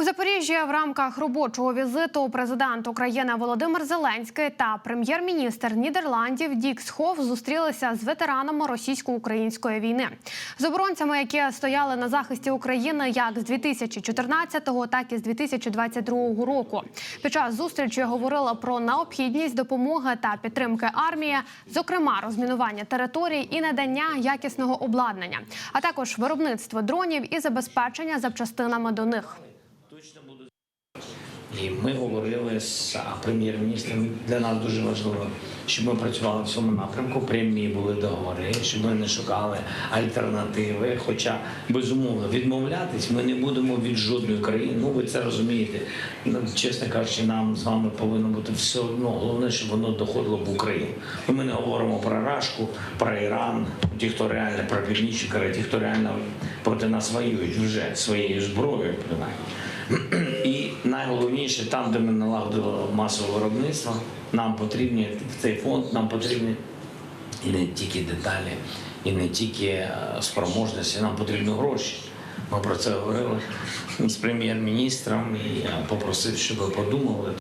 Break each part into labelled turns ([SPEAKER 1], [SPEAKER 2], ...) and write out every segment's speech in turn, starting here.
[SPEAKER 1] У Запоріжжі в рамках робочого візиту президент України Володимир Зеленський та прем'єр-міністр Нідерландів Дік Схов зустрілися з ветеранами російсько-української війни, з оборонцями, які стояли на захисті України як з 2014-го, так і з 2022 року. Під час зустрічі говорили про необхідність допомоги та підтримки армії, зокрема розмінування територій і надання якісного обладнання, а також виробництво дронів і забезпечення запчастинами до них.
[SPEAKER 2] І ми говорили з прем'єр-міністром. Для нас дуже важливо, щоб ми працювали в цьому напрямку. Прямі були договори, щоб ми не шукали альтернативи. Хоча безумовно відмовлятись ми не будемо від жодної країни. Ну ви це розумієте. Ну, Чесно кажучи, нам з вами повинно бути все одно. Головне, щоб воно доходило в Україну. Ну, Ми не говоримо про Рашку, про Іран, ті, хто реально про Північні Кореї, ті, хто реально проти нас воюють вже своєю зброєю. І найголовніше, там, де ми налагодили масове виробництво, нам потрібні цей фонд, нам потрібні і не тільки деталі, і не тільки е, спроможності, нам потрібні гроші. Ми про це говорили з прем'єр-міністром і я попросив, щоб ви подумали.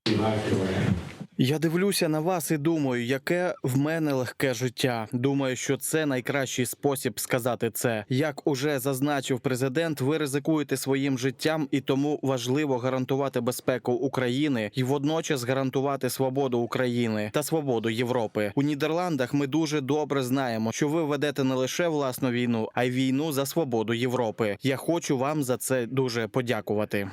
[SPEAKER 3] Я дивлюся на вас і думаю, яке в мене легке життя. Думаю, що це найкращий спосіб сказати це. Як уже зазначив президент, ви ризикуєте своїм життям, і тому важливо гарантувати безпеку України і водночас гарантувати свободу України та свободу Європи. У Нідерландах ми дуже добре знаємо, що ви ведете не лише власну війну, а й війну за свободу Європи. Я хочу вам за це дуже подякувати.